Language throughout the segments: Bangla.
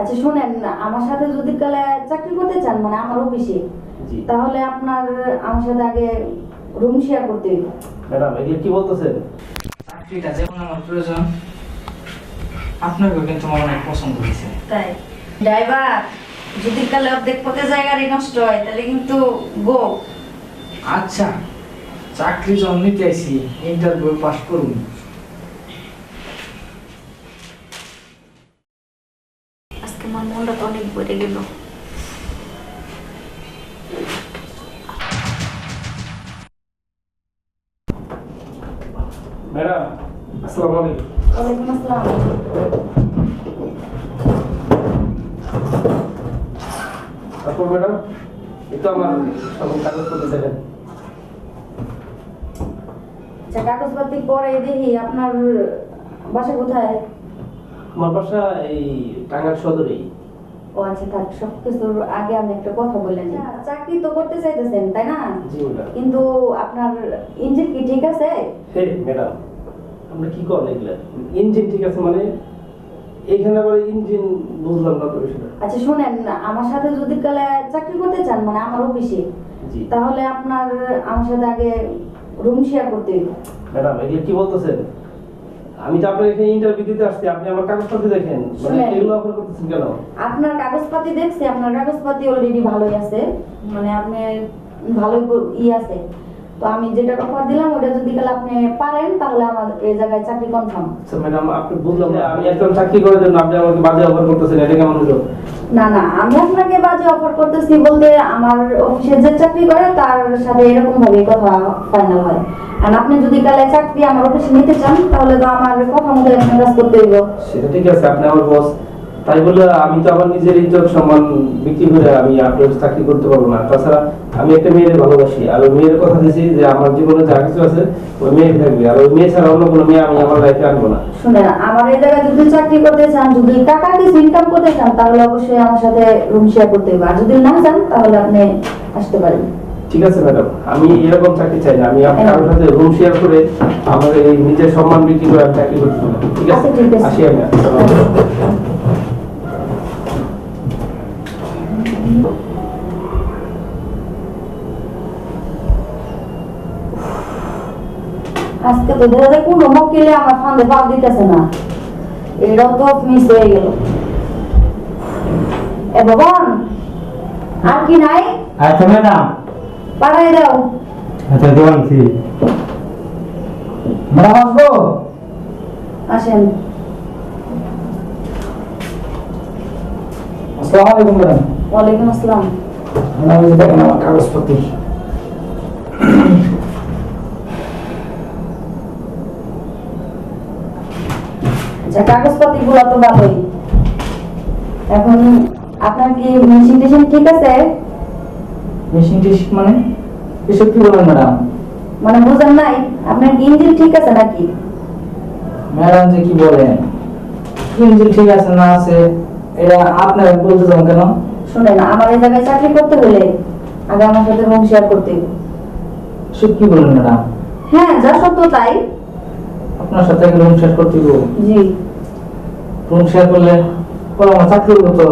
আচ্ছা শুনেন আমার সাথে যদি কালে চাকরি করতে চান মানে আমার অফিসে তাহলে আপনার আমার সাথে আগে রুম শেয়ার করতে হইব। ম্যাডাম এগুলো কি বলতেছেন? চাকরিটা যেমন আমার প্রয়োজন আপনাকেও কিন্তু আমার অনেক পছন্দ হয়েছে। তাই? ড্রাইভার যদি কালে অর্ধেক পথে জায়গারই নষ্ট হয় তাহলে কিন্তু গো। আচ্ছা চাকরি যখন নিতে আইসি ইন্টারভিউ পাস করুন আজকে আমার মনটা তো অনেক বেড়ে গেল। ম্যাডাম আসসালামু আলাইকুম। ওয়ালাইকুম আসসালাম। তারপর ম্যাডাম এই তো আমার সকল কাগজপত্র দেখেন। আচ্ছা কাগজপাতি পরে দেখি আপনার বাসা কোথায়? আমার বাসা এই টাঙ্গার সদরেই? ও আচ্ছা থাক আগে আমি একটা কথা বলে নিই চাকরি তো করতে চাইতেছেন তাই না? জি ম্যাডাম। কিন্তু আপনার ইঞ্জিন কি ঠিক আছে? হে ম্যাডাম আমরা কি করেন এগুলা? ইঞ্জিন ঠিক আছে মানে এখানে আবার ইঞ্জিন বুঝলাম না তো আচ্ছা শুনেন আমার সাথে যদি কালে চাকরি করতে চান মানে আমার অফিসে তাহলে আপনার আমার সাথে আগে রুম শেয়ার করতে হইব। ম্যাডাম এগুলো কি বলতেছেন? আমি তো আপনার এখানে ইন্টারভিউ দিতে আসছি আপনি আমার কাগজপত্র দেখেন। মানে। এগুলো অফার করতেছেন কেন? আপনার কাগজপত্র দেখছি আপনার কাগজপত্র অলরেডি ভালোই আছে। মানে আপনি ভালোই ই আছে। তো আমি যেটা অফার দিলাম ওটা যদি কালে আপনি পারেন তাহলে আমার এই জায়গায় চাকরি কনফার্ম আচ্ছা ম্যাডাম আপনি বুঝলাম না আমি একদম চাকরি করার জন্য আপনি আমাকে বাজে অফার করতেছেন এটা কেমন হলো? না না আমি আপনাকে বাজে অফার করতেছি বলতে আমার অফিসে যে চাকরি করে তার সাথে এরকম ভাবে কথা ফাইনাল হয়। আর আপনি যদি কালে চাকরি আমার অফিসে নিতে চান তাহলে তো আমার কথা মতো কাজ করতে হইব সেটা ঠিক আছে আপনি আমার বস তাই বলে আমি তো আমার নিজের ইজ্জত সম্মান বিক্রি করে আমি আপনার চাকরি করতে পারব না। তাছাড়া আমি একটা মেয়ের ভালোবাসি। আর ওই মেয়ের কথা দিয়েছি যে আমার জীবনে যা কিছু আছে ওই মেয়ে থাকবে। আর ওই মেয়ে ছাড়া অন্য কোনো মেয়ে আমি আমার লাইফে আনব না। শুনেন আমার এই জায়গায় যদি চাকরি করতে চান যদি টাকা কিছু ইনকাম করতে চান তাহলে অবশ্যই আমার সাথে রুম শেয়ার করতে হবে। আর যদি না চান তাহলে আপনি আসতে পারেন। ঠিক আছে ম্যাডাম আমি এরকম চাকরি চাই না। আমি আপনার সাথে রুম শেয়ার করে আমার এই নিজের সম্মান বিক্রি করে আমি চাকরি করতে পারি ঠিক আছে? আচ্ছা, ঠিক আছে। আসি আমি। তো দেখা যায় কোনো মক্কেলে আমার ফান্দে পাপ দিতেছে না এটাও তো মিস হয়ে গেল এ ভবন আর কি নাই আচ্ছা ম্যাডাম পাঠাই দাও আচ্ছা দেওয়ানছি ম্যাডাম আসব আসেন আসসালামু আলাইকুম ম্যাডাম ওয়ালাইকুম আসসালাম আমার কাগজপত্র আচ্ছা কাগজপাতি গুলো তো ভালোই এখন আপনার কি মেশিন টেশিন ঠিক আছে? মেশিন টেশিন মানে? এসব কি বলেন ম্যাডাম? মানে বুঝেন নাই আপনার কি ইঞ্জিন ঠিক আছে নাকি? ম্যাডাম যে কি বলেন? ইঞ্জিন ঠিক আছে না আছে এটা আপনারা বলতে চান কেন? শুনেন আমার এই জায়গায় চাকরি করতে হলে আগে আমার সাথে রুম শেয়ার করতে। হবে। সব বলেন ম্যাডাম? হ্যাঁ যা সত্য তাই। আপনার সাথে রুম শেয়ার করতে জি। রুম শেয়ার করলে পরে আমার চাকরি করব তো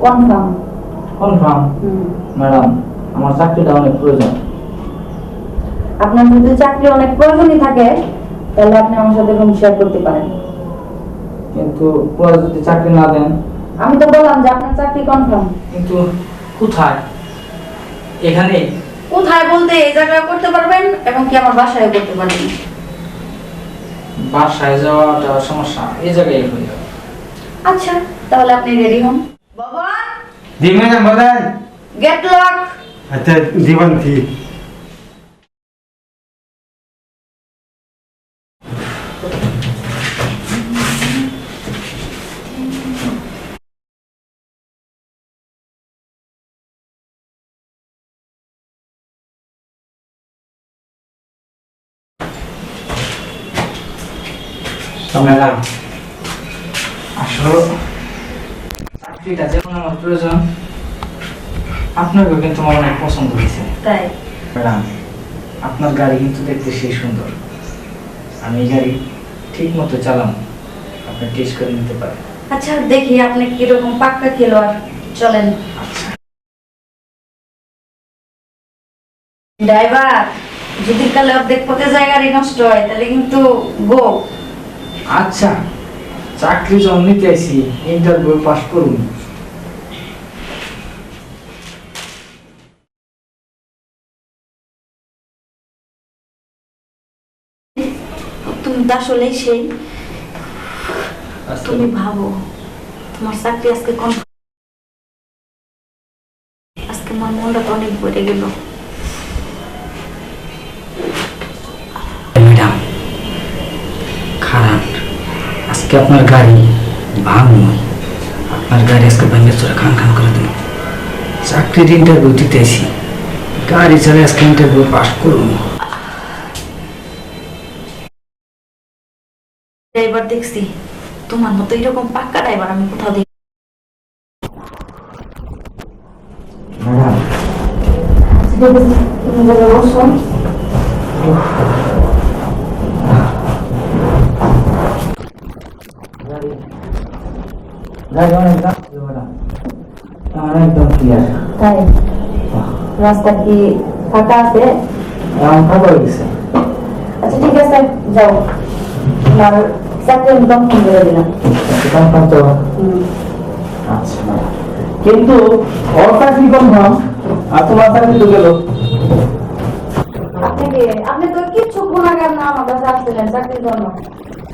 কনফার্ম কনফার্ম ম্যাডাম আমার চাকরিটা অনেক প্রয়োজন। আপনার যদি চাকরি অনেক প্রয়োজনই থাকে তাহলে আপনি আমার সাথে রুম শেয়ার করতে পারেন। কিন্তু পরে যদি চাকরি না দেন? আমি তো বললাম যে আপনার চাকরি কনফার্ম কিন্তু কোথায়? এখানে? কোথায় বলতে এই জায়গায় করতে পারবেন এবং কি আমার বাসায় করতে পারবেন? বাসায় যাওয়াটা সমস্যা এই জায়গায় হয়ে যাবে। আচ্ছা তাহলে আপনি রেডি হন। বাবা ম্যাডাম বলেন। গেট লক আচ্ছা জীবন্তী ম্যাডাম আসলে চাকরিটা যেমন আমার প্রয়োজন। আপনাকেও কিন্তু আমার অনেক পছন্দ হয়েছে। তাই? ম্যাডাম আপনার গাড়ি কিন্তু দেখতে সেই সুন্দর। আমি গাড়ি ঠিক মতো চালাম। আপনি টেস্ট করে নিতে পারেন। আচ্ছা দেখি আপনি কীরকম পাক্কা খেলোয়াড় চলেন। ড্রাইভার যদি কালে অর্ধেক পথে জায়গারই নষ্ট হয় তাহলে কিন্তু গো আচ্ছা চাকরি যখন নিতে আইছি ইন্টারভিউ পাস করুন। তুমি তো আসলেই সেই। তুমি ভাবো তোমার চাকরি আজকে কম আজকে আমার মনটা তো অনেক বেড়ে গেল। আজকে আপনার গাড়ি ভাঙুন আপনার গাড়ি আজকে ভেঙে চলে খান খান করে দিন চাকরির ইন্টারভিউ দিতে এসি গাড়ি চালে আজকে ইন্টারভিউ পাস করুন ড্রাইভার দেখছি তোমার মতো এরকম পাক্কা ড্রাইভার আমি কোথাও দেখি ম্যাডাম তুমি বলে বসো গাড়ি গাড়ি অনেক যাচ্ছে ম্যাডাম আমার একদম ক্লিয়ার তাই রাস্তা কি ফাঁকা আছে ফাঁকা গেছে আচ্ছা ঠিক আছে যাও চাকরি করে দিলাম তো। আচ্ছা কিন্তু ওর চাকরি কনফার্ম আর তোমার চাকরি তো গেল আপনাকে আপনি তো কিচ্ছু গুণাগার না আমার কাছে আসছিলেন চাকরির জন্য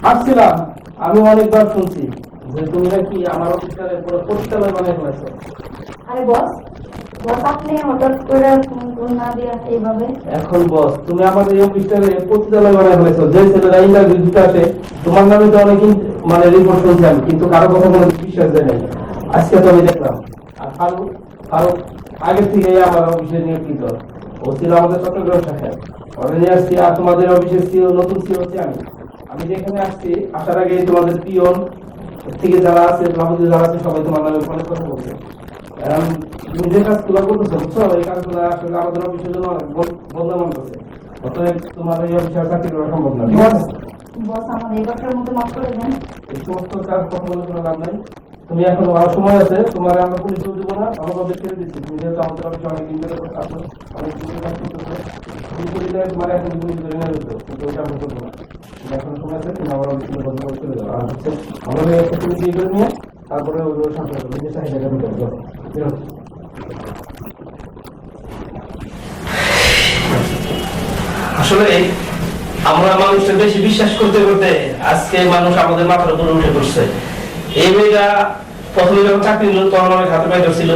আসছিলাম আমি অনেকবার শুনছি যে তুমি নাকি আমার অফিসটারে পুরো পরিচালনা বানিয়ে ফেলেছো? আরে বস বস আপনি হঠাৎ করে ফোন না দিয়া এইভাবে? এখন বস তুমি আমাদের এই অফিসটারে পতিতালয় ফেলেছো। যে ছেলেরা ইন্টারভিউ দিতে আসে তোমার নামে তো অনেক মানে রিপোর্ট শুনছি কিন্তু কারও কথা কোনো বিশ্বাস দেয় নাই। আজকে তো আমি দেখলাম। আর ফারুক ফারুক আগের থেকে আমার অফিসে নিয়োজিত। ও ছিল আমাদের চট্টগ্রাম শাখায়। ওরা নিয়ে আসছি আর তোমাদের অফিসের সিও নতুন সিও হচ্ছে আমি। আমি যেখানে আসছি আসার আগে তোমাদের পিয়ন থেকে যারা আছে সভাপতি যারা আছে সবাই তোমার নামে অনেক কথা বলছে। যে কাজগুলো করতেছে বুঝছ? এই কাজগুলো আসলে আমাদের অফিসের জন্য বদনাম করছে। অতএব তোমার এই অফিসে চাকরি করা সম্ভব না। ঠিক বস আছে বস আমার এইবারটার মতো মাফ করে দেন। এই সমস্ত কাজ কথা বলে কোনো লাভ নাই। তুমি এখন আরও সময় আছে, তোমার আমরা পুলিশে দিব না ভালোভাবে ছেড়ে দিচ্ছি। তুমি যেহেতু আমাদের অফিসে অনেক দিন ধরে আসো অনেক দিন ধরে কাজ করতেছো, তুমি করলে তোমার এখন পুলিশ ধরে নিয়ে যেত কিন্তু ওইটা আমরা করব না। তুমি এখন সময় আছে, তুমি আমার অফিসে বন্ধ করে চলে যাও। আর হচ্ছে আমাদের একটা তুমি বিয়ে করে নিয়ে, তারপরে ওগুলো সাথে নিজের চাহিদাটা মিটাতে যাও ঠিক আসলে আমরা মানুষকে বেশি বিশ্বাস করতে করতে আজকে মানুষ আমাদের মাথার উপরে উঠে পড়ছে। এই মেয়েটা প্রথমে যখন চাকরি নিল তখন অনেক হাতে পায়ে ছিল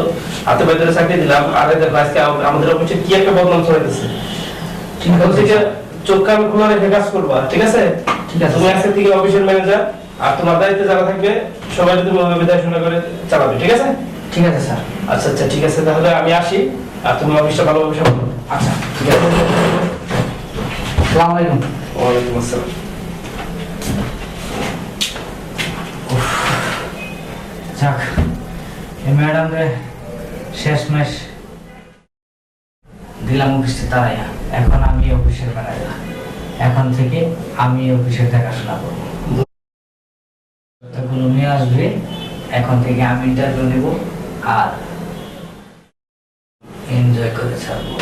হাতে পায়ে ধরে চাকরি দিলাম। আর এই দেখো আজকে আমাদের অফিসে কি একটা বদনাম ছড়াইতেছে ঠিক আছে। থেকে চোখ কান খোলা রেখে কাজ করবা ঠিক আছে? ঠিক আছে। তুমি আজকে থেকে অফিসের ম্যানেজার আর তোমার দায়িত্বে যারা থাকবে সবাই তুমি ওইভাবে দেখাশোনা করে চালাবে ঠিক আছে? ঠিক আছে স্যার। আচ্ছা আচ্ছা ঠিক আছে তাহলে আমি আসি আর তুমি অফিসটা ভালোভাবে সামলো। আচ্ছা ঠিক আছে। আসসালামু আলাইকুম। ওয়ালাইকুম আসসালাম। যাক, এই ম্যাডাম রে শেষ মাস দিলাম অফিসে তারাইয়া এখন আমি অফিসের ম্যানেজার। এখন থেকে আমি অফিসের দেখাশোনা করব। নিয়ে আসবে, এখন থেকে আমি ইন্টারভিউ নেব আর এনজয় করে ছাড়বো।